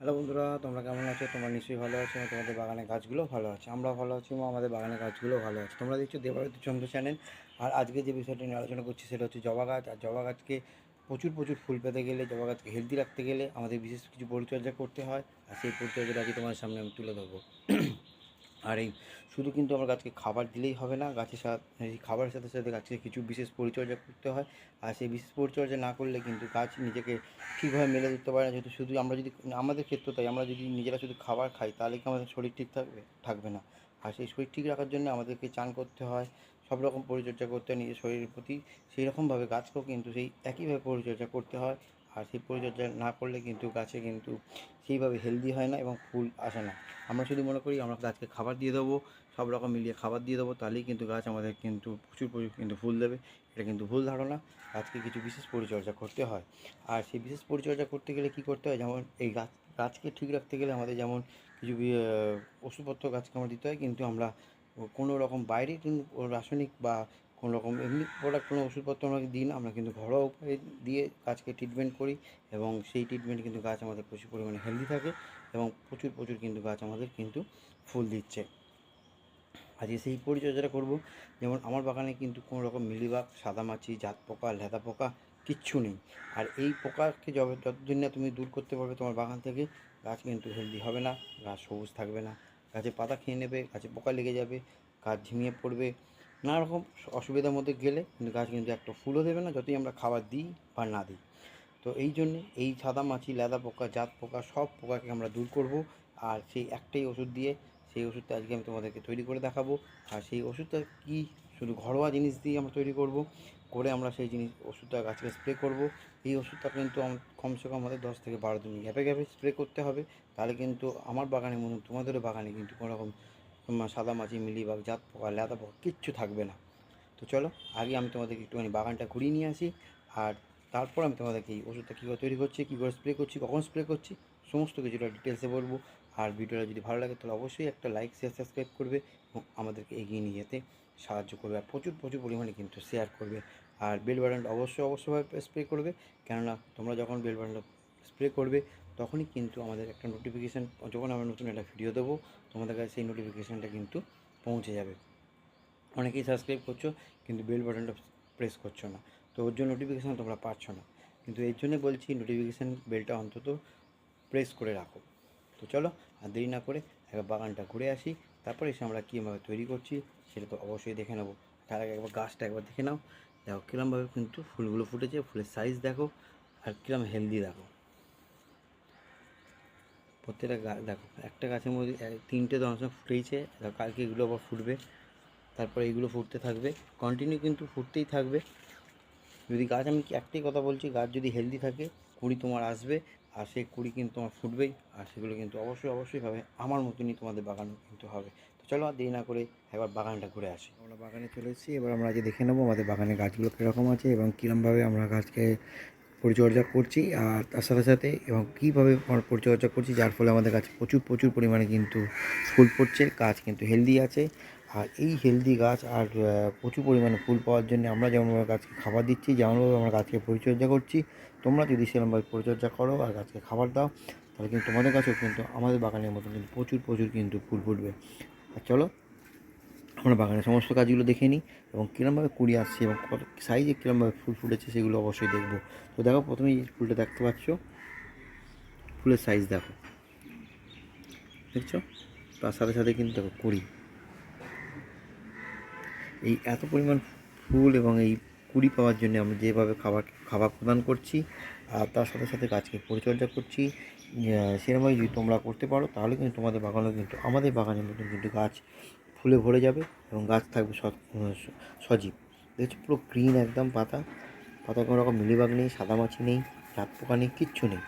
Hello বন্ধুরা, তোমরা কেমন আছো? তোমরা নিশ্চয়ই ভালো আছো। তোমাদের বাগানের গাছগুলো ভালো আছে। আমরা ভালো আছি এবং আমাদের বাগানের গাছগুলো ভালো আছে। তোমরা দেখছ দেবারতী চন্দ্র চ্যানেল আর আজকে যে বিষয়টি নিয়ে আলোচনা করছি সেটা হচ্ছে জবা গাছ। আর জবা গাছকে প্রচুর প্রচুর ফুল পেতে গেলে, জবা গাছকে হেলদি রাখতে গেলে আমাদের বিশেষ কিছু পরিচর্যা করতে হয়। আর সেই পরিচর্যাটা আজকে তোমার সামনে আমি তুলে ধরবো। আর এই শুধু কিন্তু আমার গাছকে খাবার দিলেই হবে না, গাছের সাথে খাবারের সাথে সাথে গাছকে কিছু বিশেষ পরিচর্যা করতে হয়। আর সেই বিশেষ পরিচর্যা না করলে কিন্তু গাছ নিজেকে ঠিকভাবে মেলে দিতে পারে না। যেহেতু শুধু আমরা যদি, আমাদের ক্ষেত্রে তাই, আমরা যদি নিজেরা শুধু খাবার খাই, তাহলে কি আমাদের শরীর ঠিক থাকবে থাকবে না। আর সেই শরীর ঠিক রাখার জন্য আমাদেরকে চান করতে হয়, সব রকম পরিচর্যা করতে হয়, নিজের শরীরের প্রতি। সেই রকমভাবে গাছকেও কিন্তু সেই একইভাবে পরিচর্যা করতে হয়। আর সেই পরিচর্যা না করলে কিন্তু গাছে কিন্তু সেইভাবে হেলদি হয় না এবং ফুল আসে না। আমরা শুধু মনে করি আমরা গাছকে খাবার দিয়ে দেবো, সব রকম মিলিয়ে খাবার দিয়ে দেবো, তাহলেই কিন্তু গাছ আমাদের কিন্তু প্রচুর প্রচুর কিন্তু ফুল দেবে। এটা কিন্তু ভুল ধারণা, গাছকে কিছু বিশেষ পরিচর্যা করতে হয়। আর সেই বিশেষ পরিচর্যা করতে গেলে কী করতে হয়? যেমন এই গাছ, গাছকে ঠিক রাখতে গেলে আমাদের যেমন কিছু ওষুধপত্র গাছকে আমরা দিতে হয়, কিন্তু আমরা কোনো রকম বাইরে রাসায়নিক বা কোনো রকম, এমনি প্রোডাক্ট কোনো ওষুধপত্র আমরা দিই না, আমরা কিন্তু ঘরোয়া উপায়ে দিয়ে গাছকে ট্রিটমেন্ট করি এবং সেই ট্রিটমেন্টে কিন্তু গাছ আমাদের প্রচুর পরিমাণে হেলদি থাকে এবং প্রচুর প্রচুর কিন্তু গাছ আমাদের কিন্তু ফুল দিচ্ছে। আজকে সেই পরিচর্যাটা করব, যেমন আমার বাগানে কিন্তু কোনো রকম মিলিবাগ, সাদামাছি জাত পোকা লেদা পোকা কিচ্ছু নেই। আর এই পোকাকে যবে, যতদিন না তুমি দূর করতে পারবে তোমার বাগান থেকে, গাছ কিন্তু হেলদি হবে না, গাছ সবুজ থাকবে না। গাছে পাতা খেয়ে নেবে, গাছে পোকা লেগে যাবে, গাছ ঝিমিয়ে পড়বে নানা রকম অসুবিধার মধ্যে গেলে কিন্তু গাছ কিন্তু একটা ফুলও দেবে না, যতই আমরা খাবার দিই বা না দিই। তো এই জন্যে এই সাদা মাছি, লেদা পোকা, জাত পোকা, সব পোকাকে আমরা দূর করব আর সেই একটাই ওষুধ দিয়ে সেই ওষুধটা আজকে আমি তোমাদেরকে তৈরি করে দেখাবো। আর সেই ওষুধটা কি শুধু ঘরোয়া জিনিস দিয়ে আমরা তৈরি করব, করে আমরা সেই জিনিস, ওষুধটা গাছকে স্প্রে করব। এই ওষুধটা কিন্তু কমসে কম আমাদের দশ থেকে বারো দিন গ্যাপে গ্যাপে স্প্রে করতে হবে। তাহলে কিন্তু আমার বাগানের মতন তোমাদেরও বাগানে কিন্তু কোনো রকম তোমার সাদা মাছি মিলিবাগ জাত পোকা লেদা পোকা, কিচ্ছু থাকবে না। তো চলো, আগে আমি তোমাদেরকে একটুখানি বাগানটা ঘুরিয়ে নিয়ে আসি, আর তারপর আমি তোমাদেরকে এই ওষুধটা কীভাবে তৈরি করছি কীভাবে স্প্রে করছি, কখন স্প্রে করছি, সমস্ত কিছুটা ডিটেলসে বলব। আর ভিডিওটা যদি ভালো লাগে, তাহলে অবশ্যই একটা লাইক শেয়ার সাবস্ক্রাইব করবে এবং আমাদেরকে এগিয়ে নিয়ে যেতে সাহায্য করবে, আর প্রচুর প্রচুর পরিমাণে কিন্তু শেয়ার করবে। আর বেল বাটনটা অবশ্যই অবশ্যইভাবে স্প্রে করবে, কেননা তোমরা যখন বেল বাটনটা স্প্রে করবে তখনই কিন্তু আমাদের একটা নোটিফিকেশান যখন আমরা নতুন একটা ভিডিও দেবো, তোমাদের কাছে সেই নোটিফিকেশানটা কিন্তু পৌঁছে যাবে। অনেকেই সাবস্ক্রাইব করছ, কিন্তু বেল বাটনটা প্রেস করছ না। তো ওর জন্য নোটিফিকেশান তোমরা পাচ্ছ না। কিন্তু এর জন্য বলছি নোটিফিকেশান বেলটা অন্তত প্রেস করে রাখো। তো চলো, আর দেরি না করে একবার বাগানটা ঘুরে আসি, তারপরে এসে আমরা কীভাবে তৈরি করছি, সেটা তো অবশ্যই দেখে নেব। তার আগে একবার গাছটা একবার দেখে নাও। দেখো কীরমভাবে কিন্তু ফুলগুলো ফুটেছে, ফুলের সাইজ দেখো, আর কীরকম হেলদি দেখো। প্রত্যেকটা গাছ দেখো, একটা গাছের মধ্যে তিনটে ফুটেইছে, দেখো, কালকে এগুলো আবার ফুটবে, তারপরে এগুলো ফুটতে থাকবে কন্টিনিউ কিন্তু ফুটতেই থাকবে। যদি গাছ, আমি একটাই কথা বলছি, গাছ যদি হেলদি থাকে, কুড়ি তোমার আসবে, আর সেই কুড়ি কিন্তু তোমার ফুটবেই, আর সেগুলো কিন্তু অবশ্যই অবশ্যই হবে, আমার মতনই তোমাদের বাগানও কিন্তু হবে। তো চলো আর দেরি না করে একবার বাগানটা ঘুরে আসি। আমরা বাগানে চলে এসেছি, এবার আমরা আজকে দেখে নেব আমাদের বাগানে গাছগুলো কীরকম আছে এবং কীরমভাবে আমরা গাছকে পরিচর্যা করছি আর তার সাথে সাথে এবং কীভাবে পরিচর্যা করছি, যার ফলে আমাদের গাছে প্রচুর প্রচুর পরিমাণে কিন্তু ফুল পড়ছে গাছ কিন্তু হেলদি আছে। আর এই হেলদি গাছ আর প্রচুর পরিমাণে ফুল পাওয়ার জন্য আমরা যেমনভাবে গাছকে খাবার দিচ্ছি, যেমনভাবে আমরা গাছকে পরিচর্যা করছি, তোমরা যদি সেরকমভাবে পরিচর্যা করো আর গাছকে খাবার দাও, তাহলে কিন্তু তোমাদের কাছেও কিন্তু আমাদের বাগানের মতো কিন্তু প্রচুর প্রচুর কিন্তু ফুল ফুটবে। আর চলো আমরা বাগানের সমস্ত কাজগুলো দেখে নিই এবং কীরমভাবে কুড়ি আসছে এবং কত সাইজে কীরমভাবে ফুল ফুটেছে সেগুলো অবশ্যই দেখব। তো দেখো প্রথমেই ফুলটা দেখতে পাচ্ছ ফুলের সাইজ দেখো। দেখছ? তার সাথে সাথে কিন্তু দেখো কুড়ি। এই এত পরিমাণ ফুল এবং এই কুড়ি পাওয়ার জন্য আমরা যেভাবে খাবার খাবার প্রদান করছি আর তার সাথে সাথে গাছকে পরিচর্যা করছি আহ, সেরকমভাবে যদি তোমরা করতে পারো তাহলে কিন্তু তোমাদের বাগানও কিন্তু আমাদের বাগানের মতন কিন্তু গাছ ফুলে ভরে যাবে এবং গাছ থাকবে সজীব। দেখছ পুরো গ্রিন একদম পাতা। পাতা কোনো রকম মিলিবাগ নেই সাদামাছি নেই রাত পোকা নেই, কিচ্ছু নেই।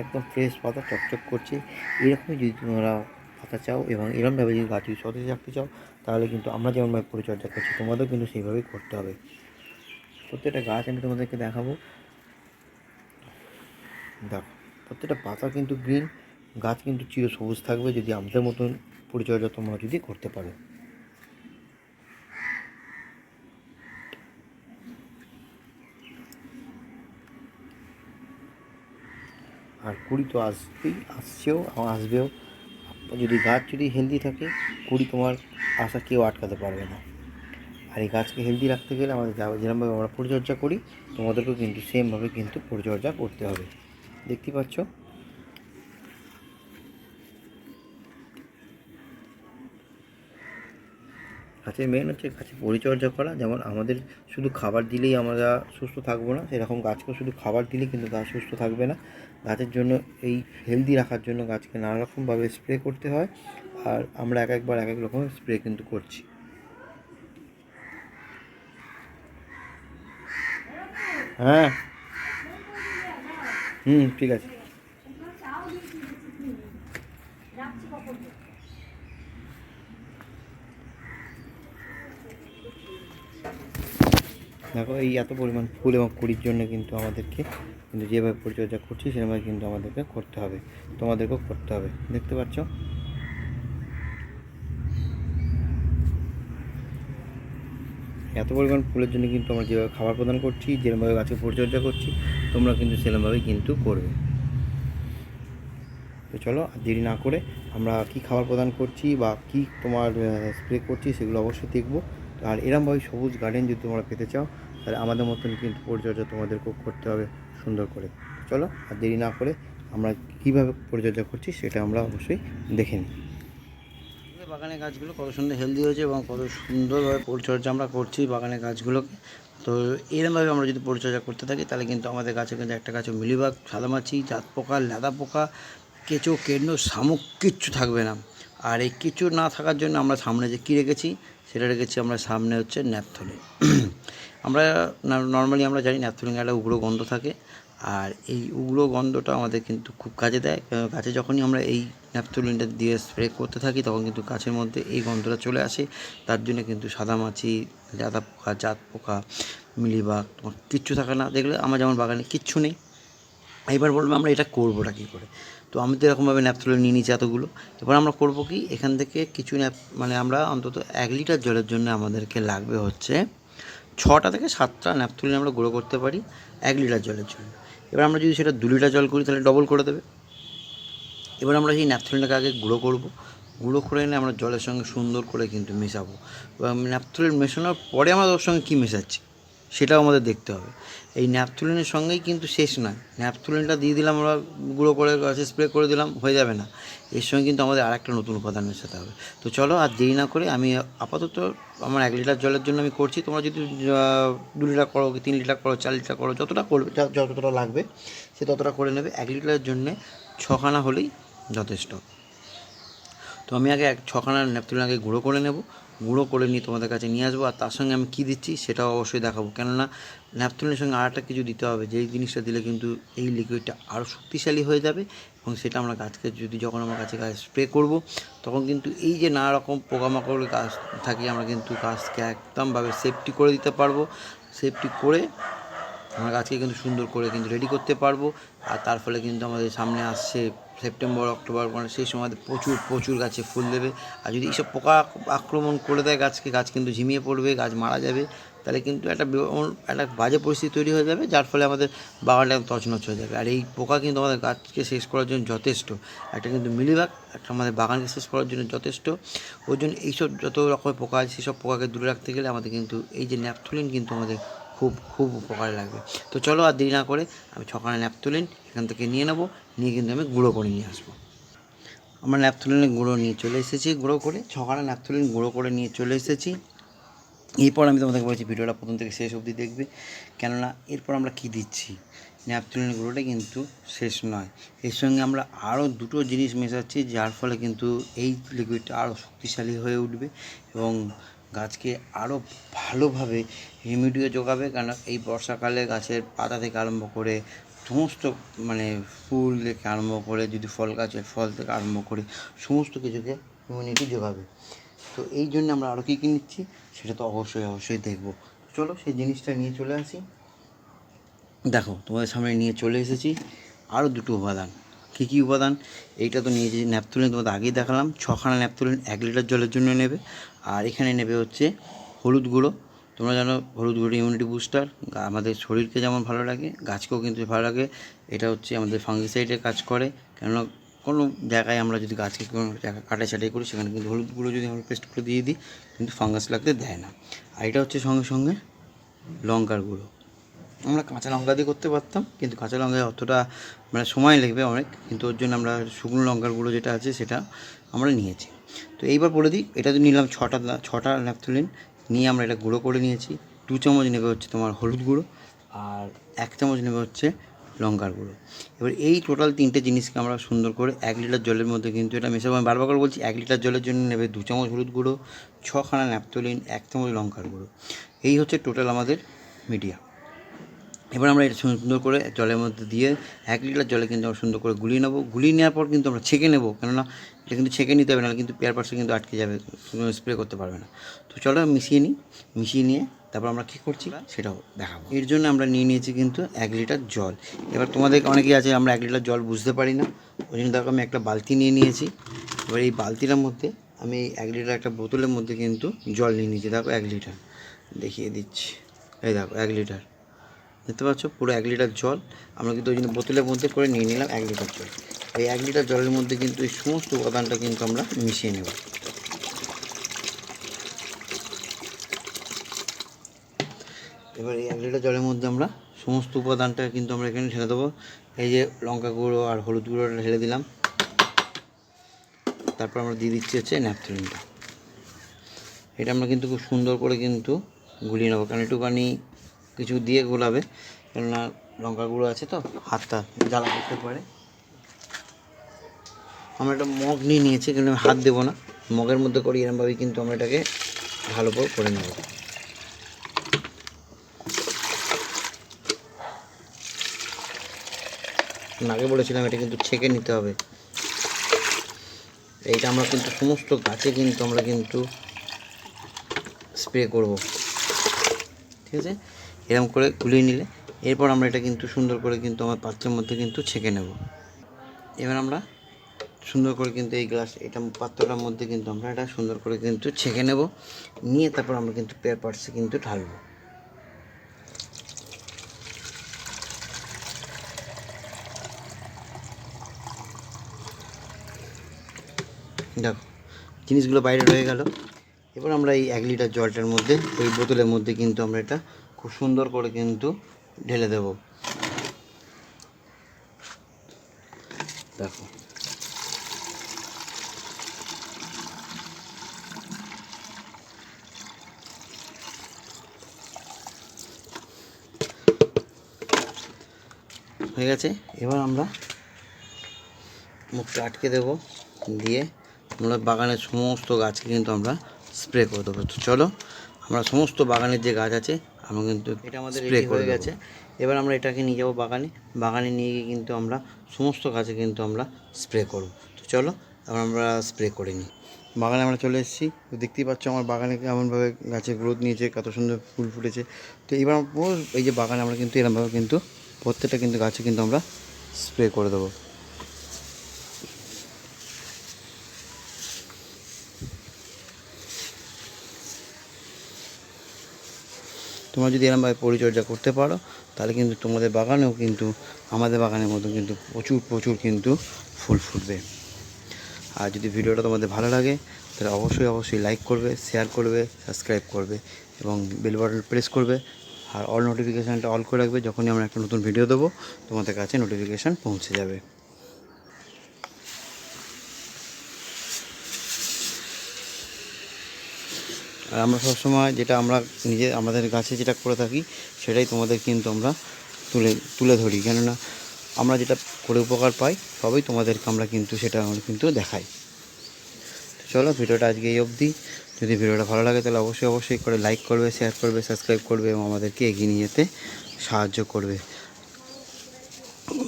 একদম ফ্রেশ পাতা, চকচক করছে। এরকমই যদি তোমরা পাতা চাও এবং এরকমভাবে যদি গাছ যদি সতেজ রাখতে চাও, তাহলে কিন্তু আমরা যেমনভাবে পরিচর্যা করছি, তোমাদেরও কিন্তু সেইভাবেই করতে হবে। প্রত্যেকটা গাছ আমি তোমাদেরকে দেখাবো। দেখো, প্রত্যেকটা পাতা কিন্তু গ্রিন গাছ কিন্তু চির সবুজ থাকবে যদি আমাদের মতন পরিচর্যা তোমরা যদি করতে পারো। আর কুড়ি তো আসবেই, আসছেও, আসবেও। যদি গাছ যদি হেলদি থাকে, কুড়ি তোমার আশা কেউ আটকাতে পারবে না। আর এই গাছকে হেলদি রাখতে গেলে আমাদের যেরকমভাবে আমরা পরিচর্যা করি, তোমাদেরকেও কিন্তু সেমভাবে কিন্তু পরিচর্যা করতে হবে। দেখতে পাচ্ছ? গাছের মেন হচ্ছে গাছে পরিচর্যা করা। যেমন আমাদের শুধু খাবার দিলেই আমরা সুস্থ থাকব না, সেরকম গাছকেও শুধু খাবার দিলেই কিন্তু গাছ সুস্থ থাকবে না। গাছের জন্য এই হেলদি রাখার জন্য গাছকে নানা রকমভাবে স্প্রে করতে হয়, আর আমরা এক একবার এক এক রকম স্প্রে কিন্তু করছি। হ্যাঁ। হুম, ঠিক আছে। দেখো, এই এত পরিমাণ ফুল এবং কুড়ির জন্য কিন্তু আমাদেরকে কিন্তু যেভাবে পরিচর্যা করছি সেভাবে কিন্তু আমাদেরকে করতে হবে। তোমাদেরকেও করতে হবে। দেখতে পাচ্ছ? এত পরিমাণ ফুলের জন্য কিন্তু আমরা যেভাবে খাবার প্রদান করছি, যেরকমভাবে গাছের পরিচর্যা করছি, তোমরা কিন্তু সেরকমভাবেই কিন্তু করবে। তো চলো দেরি না করে আমরা কি খাবার প্রদান করছি বা কি তোমার স্প্রে করছি সেগুলো অবশ্যই দেখব। আর এরমভাবে সবুজ গার্ডেন যদি তোমরা পেতে চাও, তাহলে আমাদের মতন কিন্তু পরিচর্যা তোমাদেরকেও করতে হবে সুন্দর করে। চলো, আর দেরি না করে আমরা কীভাবে পরিচর্যা করছি সেটা আমরা অবশ্যই দেখে নিই। বাগানের গাছগুলো কত সুন্দর হেলদি হয়েছে এবং কত সুন্দরভাবে পরিচর্যা আমরা করছি বাগানের গাছগুলোকে। তো এরমভাবে আমরা যদি পরিচর্যা করতে থাকি, তাহলে কিন্তু আমাদের গাছে কিন্তু একটা গাছে মিলিবাগ, সাদামাছি জাত পোকা লেদা পোকা কেঁচো কেন্ন শামুক কিচ্ছু থাকবে না। আর এই কিছু না থাকার জন্য আমরা সামনে যে কী রেখেছি সেটা রেখেছি আমরা সামনে হচ্ছে ন্যাপথলিন। আমরা নর্মালি আমরা জানি ন্যাপথলিন একটা উগ্র গন্ধ থাকে, আর এই উগ্র গন্ধটা আমাদের কিন্তু খুব কাজে দেয়। গাছে যখনই আমরা এই ন্যাপথলিনটা দিয়ে স্প্রে করতে থাকি, তখন কিন্তু গাছের মধ্যে এই গন্ধটা চলে আসে। তার জন্য কিন্তু সাদা মাছি, জাদা পোকা, জাত পোকা, মিলিবাগ, তোমার কিচ্ছু থাকে না। দেখলে আমার যেমন বাগানে কিচ্ছু নেই। এবার বলব আমরা এটা করবোটা কী করে? তো আমি তো এরকমভাবে ন্যাপথলিন নিয়ে নিচ্ছি এতগুলো। এবার আমরা করব কি, এখান থেকে কিছু ন্যাপ মানে আমরা অন্তত এক লিটার জলের জন্য আমাদেরকে লাগবে হচ্ছে ছটা থেকে সাতটা ন্যাপথলিন আমরা গুঁড়ো করতে পারি এক লিটার জলের জন্য। এবার আমরা যদি সেটা দু লিটার জল করি, তাহলে ডবল করে দেবে। এবার আমরা সেই ন্যাপথলিনটাকে আগে গুঁড়ো করব। গুঁড়ো করে এনে আমরা জলের সঙ্গে সুন্দর করে কিন্তু মেশাবো। এবং ন্যাপথলিন মেশানোর পরে আমরা ওর সঙ্গে কী মেশাচ্ছি, সেটাও আমাদের দেখতে হবে। এই ন্যাপথুলিনের সঙ্গেই কিন্তু শেষ নয়। ন্যাপথুলিনটা দিয়ে দিলাম, আমরা গুঁড়ো করে, গাছে স্প্রে করে দিলাম, হয়ে যাবে না। এর সঙ্গে কিন্তু আমাদের আরেকটা নতুন উপাদান মেশাতে হবে। তো চলো, আর দেরি না করে আমি আপাতত আমার এক লিটার জলের জন্য আমি করছি। তোমরা যদি দু লিটার করো তিন লিটার করো, চার লিটার করো, যতটা করবে যতটা লাগবে, সে ততটা করে নেবে। এক লিটারের জন্যে ছখানা হলেই যথেষ্ট। তো আমি আগে এক, ছখানা ন্যাপথুলিন আগে গুঁড়ো করে নেব। গুঁড়ো করে নিয়ে তোমাদের কাছে নিয়ে আসব। আর তার সঙ্গে আমি কী দিচ্ছি সেটাও অবশ্যই দেখাবো। কেননা ন্যাপথলিনের সঙ্গে আর একটা কিছু দিতে হবে, যেই জিনিসটা দিলে কিন্তু এই লিকুইডটা আরও শক্তিশালী হয়ে যাবে এবং সেটা আমরা গাছকে যদি যখন আমরা গাছে গাছ স্প্রে করব, তখন কিন্তু এই যে নানা রকম পোকামাকড় গাছ থাকে, আমরা কিন্তু গাছকে একদমভাবে সেফটি করে দিতে পারব। সেফটি করে আমরা গাছকে কিন্তু সুন্দর করে কিন্তু রেডি করতে পারব। আর তার ফলে কিন্তু আমাদের সামনে আসছে সেপ্টেম্বর, অক্টোবর মানে সেই সময় প্রচুর প্রচুর গাছে ফুল দেবে। আর যদি এইসব পোকা আক্রমণ করে দেয় গাছকে, গাছ কিন্তু ঝিমিয়ে পড়বে, গাছ মারা যাবে। তাহলে কিন্তু একটা একটা বাজে পরিস্থিতি তৈরি হয়ে যাবে, যার ফলে আমাদের বাগানটা তছনছ হয়ে যাবে। আর এই পোকা কিন্তু আমাদের গাছকে শেষ করার জন্য যথেষ্ট। একটা কিন্তু মিলিবাগ একটা আমাদের বাগানকে শেষ করার জন্য যথেষ্ট। ওই জন্য এইসব যত রকমের পোকা আছে, সেসব পোকাকে দূরে রাখতে গেলে আমাদের কিন্তু এই যে ন্যাপথলিন কিন্তু আমাদের খুব খুব উপকারে লাগবে। তো চলো আর দেরি না করে আমি ছখানা ন্যাপথলিন এখান থেকে নিয়ে নেব, নিয়ে কিন্তু আমি গুঁড়ো করে নিয়ে আসব। আমরা ন্যাপথলিনের গুঁড়ো নিয়ে চলে এসেছি, গুঁড়ো করে, ছখানা ন্যাপথলিন গুঁড়ো করে নিয়ে চলে এসেছি। এরপর আমি তোমাদেরকে বলছি, ভিডিওটা প্রথম থেকে শেষ অবধি দেখবে। কেননা এরপর আমরা কী দিচ্ছি? ন্যাপথলিন গুঁড়োটা কিন্তু শেষ নয়। এর সঙ্গে আমরা আরও দুটো জিনিস মেশাচ্ছি, যার ফলে কিন্তু এই লিকুইডটা আরও শক্তিশালী হয়ে উঠবে এবং গাছকে আরও ভালোভাবে হিউমিডিও যোগাবে। কারণ এই বর্ষাকালে গাছের পাতা থেকে আরম্ভ করে সমস্ত মানে ফুল থেকে আরম্ভ করে, যদি ফল গাছের ফল থেকে আরম্ভ করে সমস্ত কিছুকে ইমিউনিটি যোগাবে। তো এই জন্য আমরা আরও কী কী নিচ্ছি? সেটা তো অবশ্যই অবশ্যই দেখব। চলো সেই জিনিসটা নিয়ে চলে আসি। দেখো, তোমাদের সামনে নিয়ে চলে এসেছি আরও দুটো উপাদান। কী কী উপাদান? এইটা তো নিয়েছি ন্যাপথলিন তোমাদের আগেই দেখালাম, ছখানা ন্যাপথলিন এক লিটার জলের জন্য নেবে। আর এখানে নেবে হচ্ছে হলুদ গুঁড়ো। তোমরা জানো হলুদ গুঁড়ো ইমিউনিটি বুস্টার আমাদের শরীরকে যেমন ভালো লাগে গাছকেও কিন্তু ভালো লাগে এটা হচ্ছে আমাদের ফাঙ্গিসাইডের কাজ করে। কেননা কোনো জায়গায় আমরা যদি গাছকে কোনো জায়গায় কাটাই ছাটাই করি, সেখানে কিন্তু হলুদ গুঁড়ো যদি আমরা পেস্ট করে দিয়ে দিই, কিন্তু ফাঙ্গাস লাগতে দেয় না। আর এটা হচ্ছে সঙ্গে সঙ্গে লঙ্কার গুঁড়ো। আমরা কাঁচা লঙ্কা দিয়ে করতে পারতাম, কিন্তু কাঁচা লঙ্কায় অতটা মানে সময় লাগবে অনেক, কিন্তু ওর জন্য আমরা শুকনো লঙ্কার গুঁড়ো যেটা আছে সেটা আমরা নিয়েছি। তো এইবার বলে দিই, এটা তো নিলাম ছটা ছটা ন্যাপথলিন, নিয়ে আমরা এটা গুঁড়ো করে নিয়েছি। দু চামচ নেবে হচ্ছে তোমার হলুদ গুঁড়ো, আর এক চামচ নেবে হচ্ছে লঙ্কার গুঁড়ো। এবার এই টোটাল তিনটে জিনিসকে আমরা সুন্দর করে এক লিটার জলের মধ্যে কিন্তু এটা মেশাবো। আমি বারবার করে বলছি, এক লিটার জলের জন্য নেবে দু চামচ হলুদ গুঁড়ো, ছখানা ন্যাপথলিন, এক চামচ লঙ্কার গুঁড়ো। এই হচ্ছে টোটাল আমাদের মিডিয়া এবার আমরা এটা সুন্দর করে জলের মধ্যে দিয়ে এক লিটার জলে কিন্তু আমরা সুন্দর করে গুলিয়ে নেব। গুলিয়ে নেওয়ার পর কিন্তু আমরা ছেঁকে নেব, কেননা এটা কিন্তু ছেঁকে নিতে হবে না কিন্তু পেয়ার পার্সে কিন্তু আটকে যাবে স্প্রে করতে পারবে না। তো চলো মিশিয়ে নিই। মিশিয়ে নিয়ে তারপর আমরা কী করছি? সেটাও দেখাবো। এর জন্য আমরা নিয়ে নিয়েছি কিন্তু এক লিটার জল। এবার তোমাদের অনেকেই আছে আমরা এক লিটার জল বুঝতে পারি না। ওই জন্য দেখো আমি একটা বালতি নিয়ে নিয়েছি। এবার এই বালতিটার মধ্যে আমি এই এক লিটার একটা বোতলের মধ্যে কিন্তু জল নিয়ে নিয়েছি। দেখো এক লিটার। দেখিয়ে দিচ্ছি। এই দেখো এক লিটার। দেখতে পাচ্ছ? পুরো এক লিটার জল। আমরা কিন্তু ওই জন্য বোতলের মধ্যে করে নিয়ে নিলাম এক লিটার জল। এই এক লিটার জলের মধ্যে কিন্তু এই সমস্ত উপাদানটা কিন্তু আমরা মিশিয়ে নেব। এবার এই এক লিটার জলের মধ্যে আমরা সমস্ত উপাদানটা কিন্তু আমরা এখানে ঢেলে দেবো। এই যে লঙ্কা গুঁড়ো আর হলুদ গুঁড়োটা ঢেলে দিলাম। তারপর আমরা দিয়ে দিচ্ছি হচ্ছে ন্যাপথলিনটা। এটা আমরা কিন্তু খুব সুন্দর করে কিন্তু গুলিয়ে নেব। কারণ একটুখানি কিছু দিয়ে গোলাবে। কেননা লঙ্কা গুঁড়ো আছে তো, হাতটা জ্বালা করতে পারে। আমরা একটা মগ নিয়ে নিয়েছি, কিন্তু আমি হাত দেবো না। মগের মধ্যে করি এরমভাবে কিন্তু আমরা এটাকে ভালো করে করে নেব। আগে বলেছিলাম, এটা কিন্তু ছেঁকে নিতে হবে। এইটা আমরা কিন্তু সমস্ত গাছে কিন্তু আমরা কিন্তু স্প্রে করব। ঠিক আছে? এরকম করে গুলিয়ে নিলে, এরপর আমরা এটা কিন্তু সুন্দর করে কিন্তু আমার পাত্রের মধ্যে কিন্তু ছেঁকে নেব। এবার আমরা সুন্দর করে কিন্তু এই গ্লাস এটা পাত্রটার মধ্যে কিন্তু আমরা এটা সুন্দর করে কিন্তু ছেঁকে নেব। নিয়ে তারপর আমরা কিন্তু পেয়ার পার্টসে কিন্তু ঢালবো। দেখো, জিনিসগুলো বাইরে রয়ে গেল। এবার আমরা এই এক লিটার জলটার মধ্যে, এই বোতলের মধ্যে কিন্তু আমরা এটা খুব সুন্দর করে কিন্তু ঢেলে দেব। দেখো। হয়ে গেছে। এবার আমরা মুখটা আটকে দেবো, দিয়ে আমরা বাগানের সমস্ত গাছকে কিন্তু আমরা স্প্রে করে দেবো। তো চলো আমরা সমস্ত বাগানের যে গাছ আছে আমরা কিন্তু এটা আমাদের স্প্রে হয়ে গেছে। এবার আমরা এটাকে নিয়ে যাব বাগানে। বাগানে নিয়ে গিয়ে কিন্তু আমরা সমস্ত গাছে কিন্তু আমরা স্প্রে করব। তো চলো এবার আমরা স্প্রে করে নিই। বাগানে আমরা চলে এসেছি। তো দেখতেই পাচ্ছ আমার বাগানে কেমনভাবে গাছের গ্রোথ নিয়েছে কত সুন্দর ফুল ফুটেছে। তো এবার পুরো এই যে বাগানে আমরা কিন্তু এরকমভাবে কিন্তু প্রত্যেকটা কিন্তু গাছে কিন্তু আমরা স্প্রে করে দেবো। তোমরা যদি এরমভাবে পরিচর্যা করতে পারো, তাহলে কিন্তু তোমাদের বাগানেও কিন্তু, আমাদের বাগানের মতো কিন্তু প্রচুর প্রচুর কিন্তু ফুল ফুটবে। আর যদি ভিডিওটা তোমাদের ভালো লাগে, তাহলে অবশ্যই অবশ্যই লাইক করবে শেয়ার করবে সাবস্ক্রাইব করবে, এবং বেল বাটন প্রেস করবে, আর অল নোটিফিকেশানটা অল করে রাখবে। যখনই আমরা একটা নতুন ভিডিও দেবো, তোমাদের কাছে নোটিফিকেশান পৌঁছে যাবে। আমরা সবসময় যেটা আমরা নিজে, আমাদের গাছে যেটা করে থাকি, সেটাই তোমাদের কিন্তু আমরা তুলে তুলে ধরি। কেননা আমরা যেটা করে উপকার পাই, সবই তোমাদেরকে আমরা কিন্তু সেটা আমরা কিন্তু দেখাই। চলো, ভিডিওটা আজকে এই অবধি। যদি ভিডিওটা ভালো লাগে, তাহলে অবশ্যই অবশ্যই করে লাইক করবে শেয়ার করবে সাবস্ক্রাইব করবে এবং আমাদেরকে এগিয়ে নিয়ে যেতে সাহায্য করবে।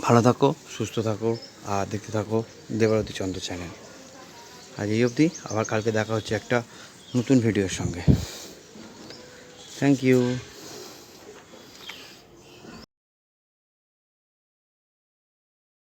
ভালো থাকো, সুস্থ থাকো, আর দেখতে থাকো দেবারতী চন্দ্র চ্যানেল। আজ এই অবধি। আবার কালকে দেখা হচ্ছে একটা নতুন ভিডিওর সঙ্গে। Thank you